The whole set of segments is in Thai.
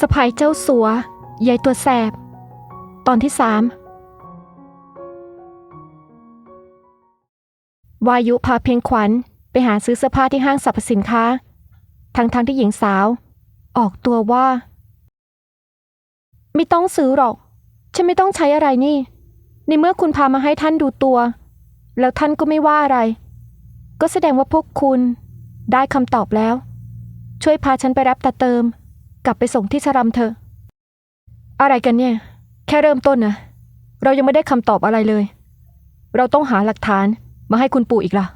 สะพายเจ้าสัว ยายตัวแสบ ตอนที่สามวายุพาเพียงขวัญไปหาซื้อเสื้อผ้าที่ห้างสรรพสินค้า ทั้งทงๆที่หญิงสาว ออกตัวว่า ไม่ต้องซื้อหรอก ฉันไม่ต้องใช้อะไรนี่ ในเมื่อคุณพามาให้ท่านดูตัว แล้วท่านก็ไม่ว่าอะไร ก็แสดงว่าพวกคุณได้คำตอบแล้ว ช่วยพาฉันไปรับตาเติม กลับไปส่งที่ชรัมเถอะ อะไรกันเนี่ย แค่เริ่มต้นนะ เรายังไม่ได้คำตอบอะไรเลย เราต้องหาหลักฐานมาให้คุณปู่อีกล่ะ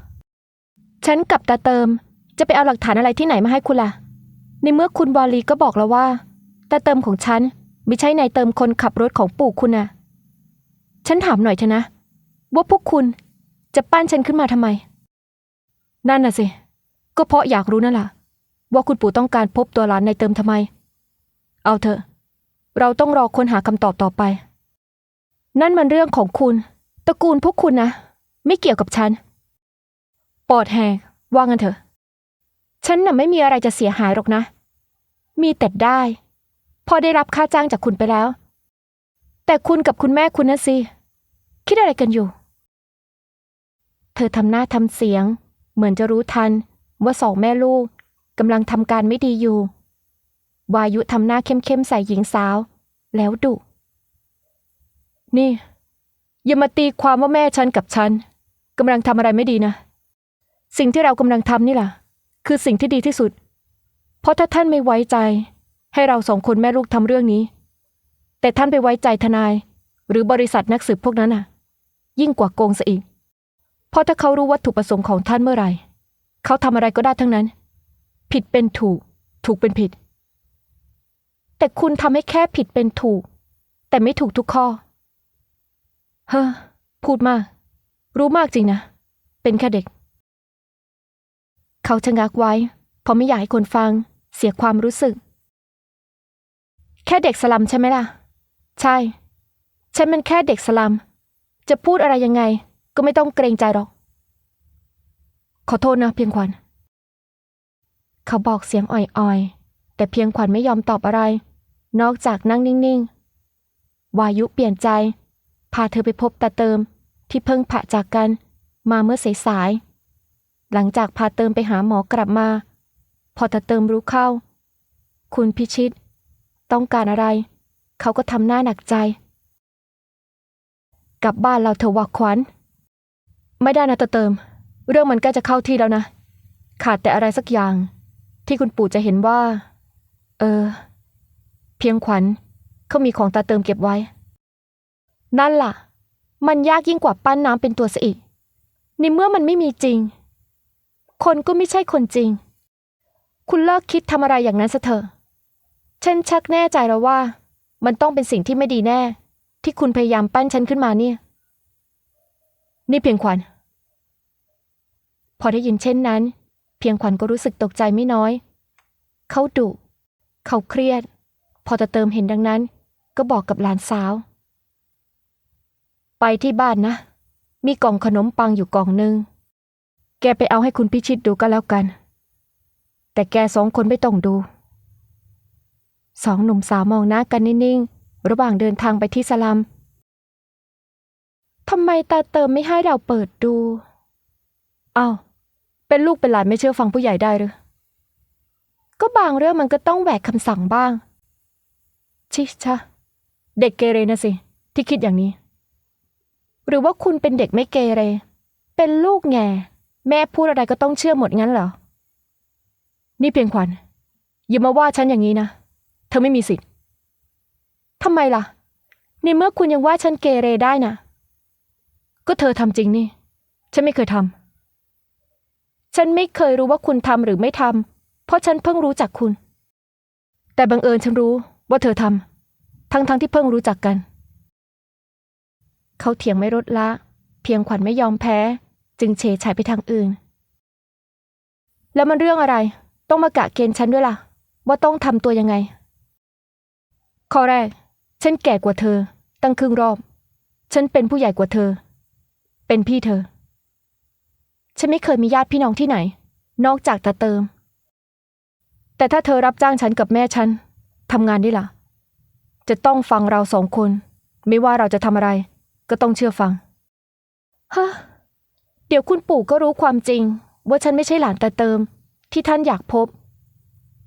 ฉันกับตาเติมจะไปเอาหลักฐานอะไรที่ไหนมาให้คุณล่ะ ในเมื่อคุณวาลีก็บอกแล้วว่าตาเติมของฉันไม่ใช่นายเติมคนขับรถของปู่คุณนะฉันถามหน่อยเถอะนะ ว่าพวกคุณจะปั้นฉันขึ้นมาทำไม นั่นน่ะสิ ก็เพราะอยากรู้นั่นแหละว่าคุณปู่ต้องการพบตัวหลานนายเติมทำไม เอาเถอะ เราต้องรอค้นหาคำตอบต่อไป นั่นมันเรื่องของคุณตระกูลพวกคุณนะ ไม่เกี่ยวกับฉัน ปอดแหกว่างันเถอะ ฉันน่ะไม่มีอะไรจะเสียหายหรอกนะ มีแต่ได้ พอได้รับค่าจ้างจากคุณไปแล้ว แต่คุณกับคุณแม่คุณนะสิ คิดอะไรกันอยู่ เธอทำหน้าทำเสียง เหมือนจะรู้ทันว่าสองแม่ลูกกำลังทำการไม่ดีอยู่ วายุทำหน้าเข้มๆใส่หญิงสาว แล้วดุ นี่ อย่ามาตีความว่าแม่ฉันกับฉันกำลังทำอะไรไม่ดีนะ สิ่งที่เรากำลังทำนี่ล่ะ คือสิ่งที่ดีที่สุด เพราะถ้าท่านไม่ไว้ใจ ให้เราสองคนแม่ลูกทำเรื่องนี้ แต่ท่านไปไว้ใจทนาย หรือบริษัทนักสืบพวกนั้นน่ะ ยิ่งกว่าโกงซะอีก เพราะถ้าเขารู้วัตถุประสงค์ของท่านเมื่อไหร่ เขาทำอะไรก็ได้ทั้งนั้น ผิดเป็นถูก ถูกเป็นผิด แต่คุณทำให้แค่ผิดเป็นถูก แต่ไม่ถูกทุกข้อ เฮ้อ พูดมาก รู้มากจริงนะ เป็นแค่เด็ก เขาชะงักไว้ เพราะไม่อยากให้คนฟัง เสียความรู้สึก แค่เด็กสลัมใช่ไหมล่ะ ใช่ ฉันมันแค่เด็กสลัม จะพูดอะไรยังไง ก็ไม่ต้องเกรงใจหรอก ขอโทษนะเพียงขวัญเขาบอกเสียงอ่อยๆ แต่เพียงขวัญไม่ยอมตอบอะไร นอกจากนั่งนิ่ง ๆ วายุเปลี่ยนใจ พาเธอไปพบตาเติมที่เพิ่งผ่าจากกันมาเมื่อสายๆหลังจากพาเติมไปหาหมอกลับมา พอตาเติมรู้เข้า คุณพิชิต ต้องการอะไร เขาก็ทำหน้าหนักใจ กลับบ้านเราเถอะวักขวัญ ไม่ได้นะตาเติม เรื่องมันใกล้จะเข้าที่แล้วนะ ขาดแต่อะไรสักอย่าง ที่คุณปู่จะเห็นว่า เออ เพียงขวัญเขามีของตาเติมเก็บไว้ นั่นล่ะ มันยากยิ่งกว่าปั้นน้ำเป็นตัวซะอีกในเมื่อมันไม่มีจริง คนก็ไม่ใช่คนจริง คุณเลิกคิดทำอะไรอย่างนั้นซะเถอะฉันชักแน่ใจแล้วว่า มันต้องเป็นสิ่งที่ไม่ดีแน่ ที่คุณพยายามปั้นฉันขึ้นมาเนี่ย นี่เพียงขวัญ พอได้ยินเช่นนั้น เพียงขวัญก็รู้สึกตกใจไม่น้อย เขาดุเขาเครียด พอตะเติมเห็นดังนั้น ก็บอกกับหลานสาว ไปที่บ้านนะ มีกล่องขนมปังอยู่กล่องหนึ่งแกไปเอาให้คุณพิชิตดูก็แล้วกัน แต่แกสองคนไม่ต้องดู สองหนุ่มสาวมองหน้ากันนิ่งๆ ระหว่างเดินทางไปที่สลัมทำไมตาเติมไม่ให้เราเปิดดูอ้าวเป็นลูกเป็นหลานไม่เชื่อฟังผู้ใหญ่ได้หรือก็บางเรื่องมันก็ต้องแหวกคำสั่งบ้าง ชิชะ เด็กเกเรนะสิ ที่คิดอย่างนี้ หรือว่าคุณเป็นเด็กไม่เกเร เป็นลูกแง่แม่พูดอะไรก็ต้องเชื่อหมดงั้นเหรอ นี่เพียงขวัญอย่ามาว่าฉันอย่างนี้นะ เธอไม่มีสิทธิ์ทำไมล่ะ ในเมื่อคุณยังว่าฉันเกเรได้นะก็เธอทำจริงนี่ ฉันไม่เคยทำ ฉันไม่เคยรู้ว่าคุณทำหรือไม่ทำ เพราะฉันเพิ่งรู้จักคุณ แต่บังเอิญฉันรู้ ว่าเธอทำทั้งๆทที่เพิ่งรู้จักกัน เขาเถียงไม่ลดละ เพียงขวัญไม่ยอมแพ้ จึงเฉยฉายไปทางอื่น แล้วมันเรื่องอะไร ต้องมากะเกณฑ์ฉันด้วยล่ะ ว่าต้องทำตัวยังไง ข้อแรก ฉันแก่กว่าเธอ ตั้งครึ่งรอบ ฉันเป็นผู้ใหญ่กว่าเธอ เป็นพี่เธอ ฉันไม่เคยมีญาติพี่น้องที่ไหน นอกจากตาเติม แต่ถ้าเธอรับจ้างฉันกับแม่ฉัน ทำงานได้ล่ะ จะต้องฟังเราสองคน ไม่ว่าเราจะทำอะไร ก็ต้องเชื่อฟัง ฮะ เดี๋ยวคุณปู่ก็รู้ความจริง ว่าฉันไม่ใช่หลานตาเติม ที่ท่านอยากพบ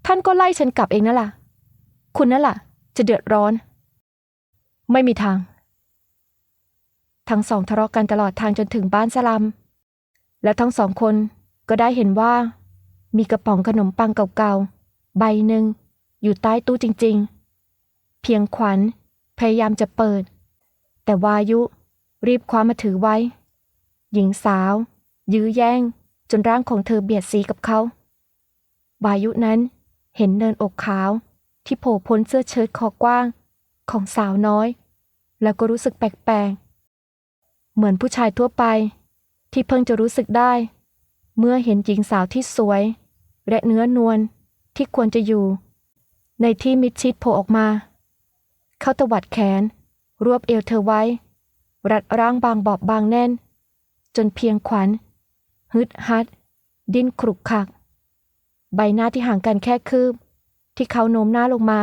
ท่านก็ไล่ฉันกลับเองนั่นล่ะ คุณนั่นล่ะ จะเดือดร้อน ไม่มีทาง ทั้งสองทะเลาะกันตลอดทางจนถึงบ้านสลัม และทั้งสองคนก็ได้เห็นว่า มีกระป๋องขนมปังเก่าๆ ใบหนึ่ง อยู่ใต้ตู้จริงๆ เพียงขวัญพยายามจะเปิด แต่วายุรีบคว้ามาถือไว้ หญิงสาว ยื้อแย่ง จนร่างของเธอเบียดสีกับเขา วายุนั้นเห็นเนินอกขาว ที่โผล่พ้นเสื้อเชิ้ตคอกว้าง ของสาวน้อย แล้วก็รู้สึกแปลกๆ เหมือนผู้ชายทั่วไป ที่เพิ่งจะรู้สึกได้ เมื่อเห็นหญิงสาวที่สวย และเนื้อนวลที่ควรจะอยู่ ในที่มิดชิดโผล่ออกมา เขาตวัดแขน รวบเอวเธอไว้ รัดร่างบางบอบบางแน่น จนเพียงขวัญ ฮึดฮัด ดิ้นครุกคัก ใบหน้าที่ห่างกันแค่คืบ ที่เขาโน้มหน้าลงมา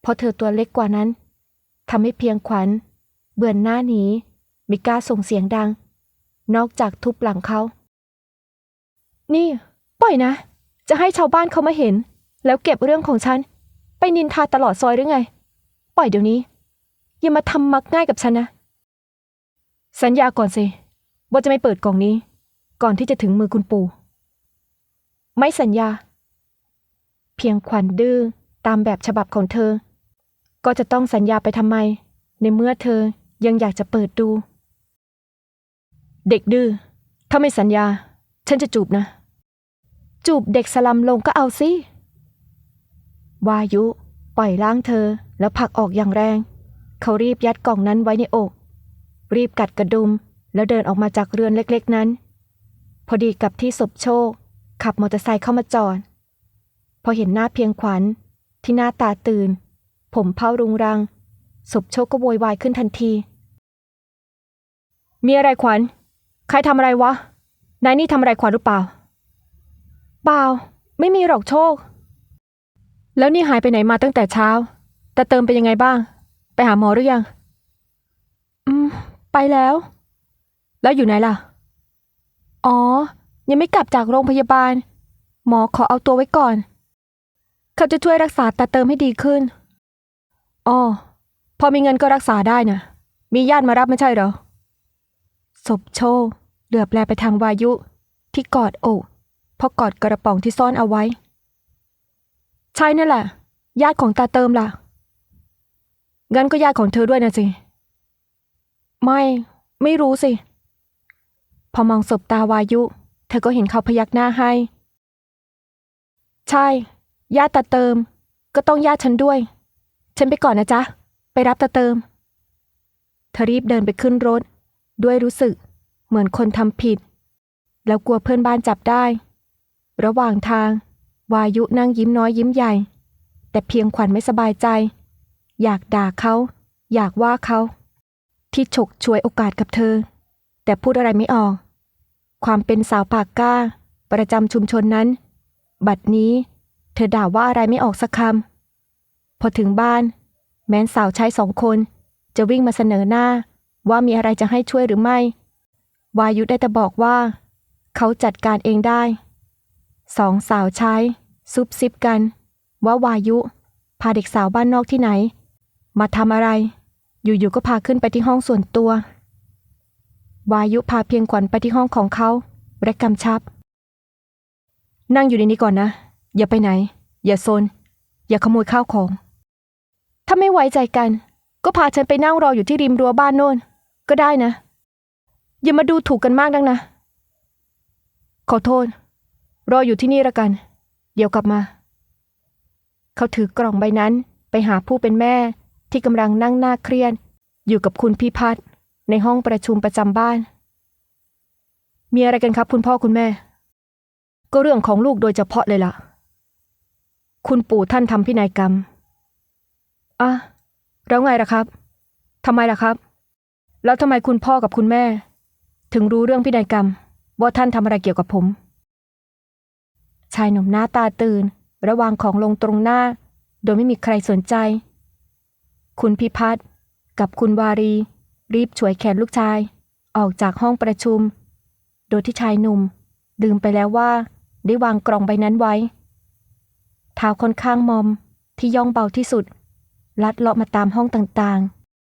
เพราะเธอตัวเล็กกว่านั้นทำให้เพียงขวัญ เบือนหน้าหนีไม่กล้าส่งเสียงดัง นอกจากทุบหลังเขา นี่ ปล่อยนะ จะให้ชาวบ้านเขามาเห็น แล้วเก็บเรื่องของฉัน ไปนินทาตลอดซอยหรือไง ปล่อยเดี๋ยวนี้ อย่ามาทำมักง่ายกับฉันนะ สัญญาก่อนสิว่าจะไม่เปิดกล่องนี้ ก่อนที่จะถึงมือคุณปู่ ไม่สัญญา เพียงขวัญดื้อตามแบบฉบับของเธอ ก็จะต้องสัญญาไปทำไม ในเมื่อเธอยังอยากจะเปิดดู เด็กดื้อถ้าไม่สัญญา ฉันจะจูบนะ จูบเด็กสลัมลงก็เอาสิ วายุ ปล่อยล้างเธอ แล้วผลักออกอย่างแรง เขารีบยัดกล่องนั้นไว้ในอก รีบกัดกระดุม แล้วเดินออกมาจากเรือนเล็กๆนั้น พอดีกับที่ศพโชค ขับมอเตอร์ไซค์เข้ามาจอด พอเห็นหน้าเพียงขวัญ ที่หน้าตาตื่น ผมเผารุงรัง ศพโชคก็โวยวายขึ้นทันที มีอะไรขวัญ ใครทำอะไรวะ นายนี่ทำอะไรขวัญหรือเปล่า เปล่า ไม่มีหรอกโชค แล้วนี่หายไปไหนมาตั้งแต่เช้า แต่เติมเป็นยังไงบ้าง ไปหาหมอหรือยัง อืม ไปแล้ว แล้วอยู่ไหนล่ะ อ๋อ ยังไม่กลับจากโรงพยาบาล หมอขอเอาตัวไว้ก่อน เขาจะช่วยรักษาตาเติมให้ดีขึ้น อ๋อ พอมีเงินก็รักษาได้นะมีญาติมารับไม่ใช่เหรอ ศพโชเหลือบแลไปทางวายุ ที่กอดอกพราะกอดกระป๋องที่ซ่อนเอาไว้ ใช่นั่นแหละ ญาติของตาเติมล่ะ งั้นก็ญาติของเธอด้วยนะสิ ไม่ ไม่รู้สิ พอมองศพตาวายุ เธอก็เห็นเขาพยักหน้าให้ ใช่ ญาติตาเติม ก็ต้องญาติฉันด้วย ฉันไปก่อนนะจ๊ะ ไปรับตาเติม เธอรีบเดินไปขึ้นรถ ด้วยรู้สึกเหมือนคนทำผิด แล้วกลัวเพื่อนบ้านจับได้ ระหว่างทาง วายุนั่งยิ้มน้อยยิ้มใหญ่ แต่เพียงขวัญไม่สบายใจ อยากด่าเขา อยากว่าเขา ที่ฉกฉวยโอกาสกับเธอ แต่พูดอะไรไม่ออก ความเป็นสาวปากกล้า ประจำชุมชนนั้น บัดนี้ เธอด่าว่าอะไรไม่ออกสักคำพอถึงบ้าน แม้นสาวใช้สองคน จะวิ่งมาเสนอหน้าว่ามีอะไรจะให้ช่วยหรือไม่ วายุได้แต่บอกว่า เขาจัดการเองได้ สองสาวใช้ซุบซิบกัน ว่าวายุ พาเด็กสาวบ้านนอกที่ไหน มาทำอะไร อยู่ๆก็พาขึ้นไปที่ห้องส่วนตัว วายุพาเพียงขวัญไปที่ห้องของเขาและกำชับ นั่งอยู่ในนี้ก่อนนะ อย่าไปไหน อย่าโซน อย่าขโมยข้าวของ ถ้าไม่ไว้ใจกัน ก็พาฉันไปนั่งรออยู่ที่ริมรั้วบ้านโน่น ก็ได้นะ อย่ามาดูถูกกันมากนักนะ ขอโทษ รออยู่ที่นี่ละกัน เดี๋ยวกลับมา เขาถือกล่องใบนั้นไปหาผู้เป็นแม่ที่กำลังนั่งหน้าเครียดอยู่กับคุณพิพัฒน์ในห้องประชุมประจำบ้าน มีอะไรกันครับ คุณพ่อคุณแม่ ก็เรื่องของลูกโดยเฉพาะเลยล่ะ คุณปู่ท่านทำพินัยกรรมอะแล้วไงล่ะครับทำไมล่ะครับ แล้วทำไมคุณพ่อกับคุณแม่ ถึงรู้เรื่องพินัยกรรม ว่าท่านทำอะไรเกี่ยวกับผม ชายหนุ่มหน้าตาตื่น ระวางของลงตรงหน้า โดยไม่มีใครสนใจ คุณพิพัฒน์กับคุณวารี รีบฉวยแขนลูกชาย ออกจากห้องประชุม โดยที่ชายหนุ่มลืมไปแล้วว่า ได้วางกล่องใบนั้นไว้เท้าค่อนข้างมอมที่ย่องเบาที่สุด ลัดเลาะมาตามห้องต่าง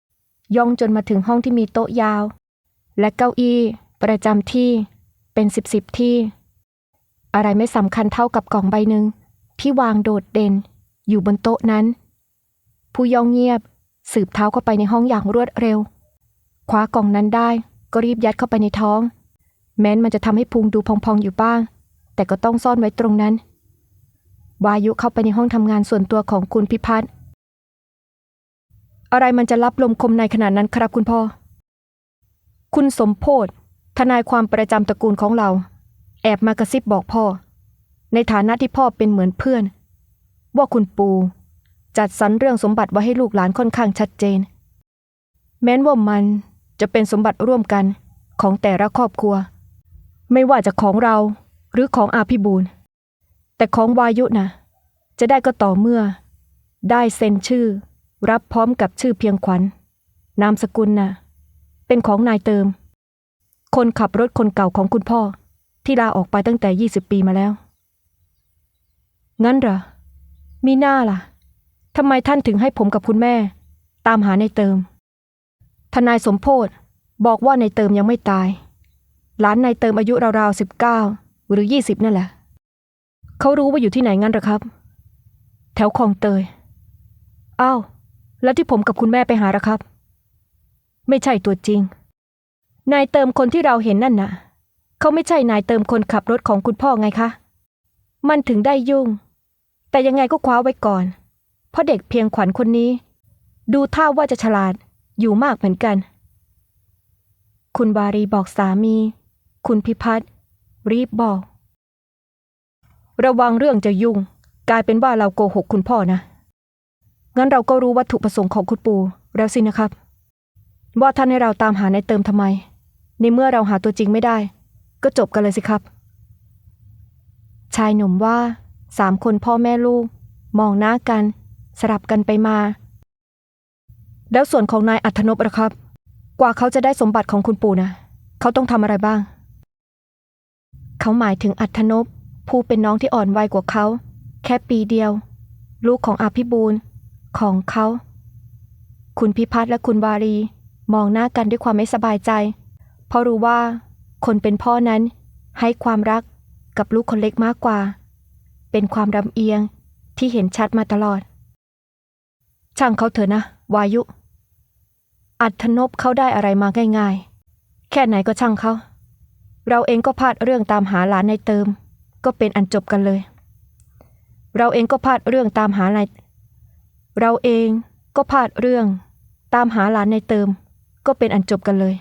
ๆ ย่องจนมาถึงห้องที่มีโต๊ะยาว และเก้าอี้ประจำที่เป็นสิบสิบที่ อะไรไม่สำคัญเท่ากับกล่องใบหนึ่งที่วางโดดเด่น อยู่บนโต๊ะนั้น ผู้ย่องเงียบ สืบเท้าเข้าไปในห้องอย่างรวดเร็ว คว้ากล่องนั้นได้ ก็รีบยัดเข้าไปในท้อง แม้นมันจะทำให้พุงดูพองๆอยู่บ้าง แต่ก็ต้องซ่อนไว้ตรงนั้น วายุเข้าไปในห้องทำงานส่วนตัวของคุณพิพัฒน์อะไรมันจะรับลมคมในขนาดนั้นครับคุณพ่อ คุณสมโพธทนายความประจำตระกูลของเรา แอบมากระซิบบอกพ่อ ในฐานะที่พ่อเป็นเหมือนเพื่อน ว่าคุณปู จัดสรรเรื่องสมบัติไว้ให้ลูกหลานค่อนข้างชัดเจน แม้นว่ามันจะเป็นสมบัติร่วมกันของแต่ละครอบครัว ไม่ว่าจะของเราหรือของอาภิบูลแต่ของวายุนะจะได้ก็ต่อเมื่อ ได้เซ็นชื่อ รับพร้อมกับชื่อเพียงขวัญนามสกุลน่ะ เป็นของนายเติม คนขับรถคนเก่าของคุณพ่อ ที่ลาออกไปตั้งแต่ 20 ปีมาแล้ว งั้นเหรอ มีหน้าล่ะทำไมท่านถึงให้ผมกับคุณแม่ ตามหาในเติม ทนายสมโพธบอกว่าในเติมยังไม่ตาย หลานในเติมอายุราวๆสิบเก้าหรือยี่สิบนั่นแหละ เขารู้ว่าอยู่ที่ไหนงั้นเหรอครับ แถวคลองเตย อ้าว แล้วที่ผมกับคุณแม่ไปหาละครับ ไม่ใช่ตัวจริง นายเติมคนที่เราเห็นนั่นน่ะ เขาไม่ใช่นายเติมคนขับรถของคุณพ่อไงคะ มันถึงได้ยุ่ง แต่ยังไงก็คว้าไว้ก่อน เพราะเด็กเพียงขวัญคนนี้ ดูท่าว่าจะฉลาดอยู่มากเหมือนกัน คุณวารีบอกสามี คุณพิพัฒน์รีบบอก ระวังเรื่องจะยุ่ง กลายเป็นว่าเราโกหกคุณพ่อนะ งั้นเราก็รู้วัตถุประสงค์ของคุณปู่แล้วสินะครับ ว่าท่านให้เราตามหาในเติมทำไม ในเมื่อเราหาตัวจริงไม่ได้ ก็จบกันเลยสิครับ ชายหนุ่มว่าสามคนพ่อแม่ลูก มองหน้ากัน สลับกันไปมา แล้วส่วนของนายอัธนพล่ะครับ กว่าเขาจะได้สมบัติของคุณปู่นะเขาต้องทำอะไรบ้าง เขาหมายถึงอัธนพผู้เป็นน้องที่อ่อนวัยกว่าเขา แค่ปีเดียว ลูกของอาภิบูลของเขา คุณพิพัฒน์และคุณวารี มองหน้ากันด้วยความไม่สบายใจ เพราะรู้ว่า คนเป็นพ่อนั้นให้ความรักกับลูกคนเล็กมากกว่า เป็นความรำเอียงที่เห็นชัดมาตลอด ช่างเขาเถอะนะ วายุ อัธนพเขาได้อะไรมาง่าย ๆ แค่ไหนก็ช่างเขา เราเองก็พลาดเรื่องตามหาหลานในเติม ก็เป็นอันจบกันเลย เราเองก็พลาดเรื่องตามหาหลานเราเองก็พลาดเรื่อง ตามหาหลานในเติม ก็เป็นอันจบกันเลย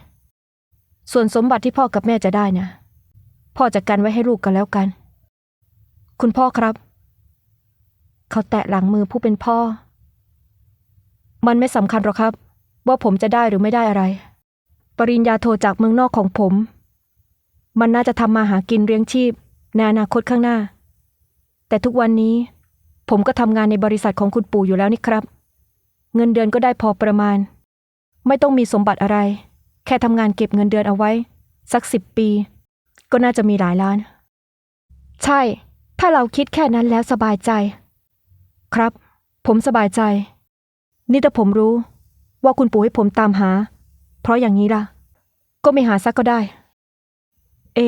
ส่วนสมบัติที่พ่อกับแม่จะได้นะพ่อจะกันไว้ให้ลูกกันแล้วกัน คุณพ่อครับ เขาแตะหลังมือผู้เป็นพ่อ มันไม่สำคัญหรอกครับ ว่าผมจะได้หรือไม่ได้อะไร ปริญญาโทจากเมืองนอกของผม มันน่าจะทำมาหากินเลี้ยงชีพในอนาคตข้างหน้า แต่ทุกวันนี้ ผมก็ทำงานในบริษัทของคุณปู่อยู่แล้วนี่ครับ เงินเดือนก็ได้พอประมาณ ไม่ต้องมีสมบัติอะไร แค่ทำงานเก็บเงินเดือนเอาไว้ สักสิบปี ก็น่าจะมีหลายล้าน ใช่ ถ้าเราคิดแค่นั้นแล้วสบายใจ ครับ ผมสบายใจ นี่ถ้าผมรู้ ว่าคุณปู่ให้ผมตามหา เพราะอย่างนี้ล่ะ ก็ไม่หาซักก็ได้ เอ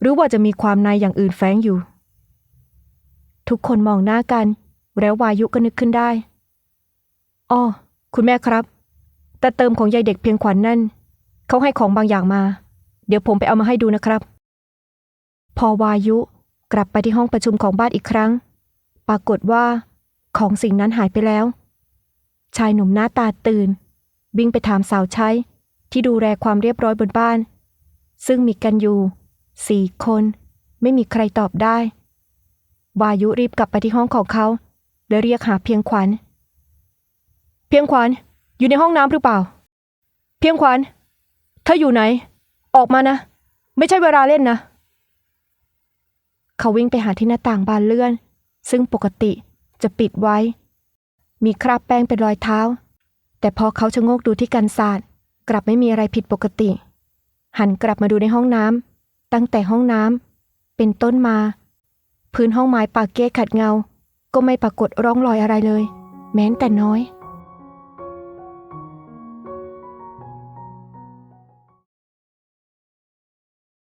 หรือว่าจะมีความในอย่างอื่นแฝงอยู่ ทุกคนมองหน้ากัน แล้ววายุก็นึกขึ้นได้อ้อคุณแม่ครับ แต่เติมของยายเด็กเพียงขวัญนนั่น เขาให้ของบางอย่างมา เดี๋ยวผมไปเอามาให้ดูนะครับ พอวายุกลับไปที่ห้องประชุมของบ้านอีกครั้ง ปรากฏว่า ของสิ่งนั้นหายไปแล้ว ชายหนุ่มหน้าตาตื่น วิ่งไปถามสาวใช้ ที่ดูแลความเรียบร้อยบนบ้าน ซึ่งมีกันอยู่สี่คน ไม่มีใครตอบได้ วายุรีบกลับไปที่ห้องของเขา และเรียกหาเพียงขวัญ เพียงขวัญอยู่ในห้องน้ำหรือเปล่า เพียงขวัญ ธออยู่ไหน ออกมานะ ไม่ใช่เวลาเล่นนะ เขาวิ่งไปหาที่หน้าต่างบานเลื่อน ซึ่งปกติจะปิดไว้ มีคราบแป้งเป็นรอยเท้า แต่พอเขาชะโงกดูที่กันศาสตร์กลับไม่มีอะไรผิดปกติ หันกลับมาดูในห้องน้ำตั้งแต่ห้องน้ำเป็นต้นมา พื้นห้องไม้ปากเก้ขัดเงา ก็ไม่ปรากฏร่องรอยอะไรเลย แม้แต่น้อย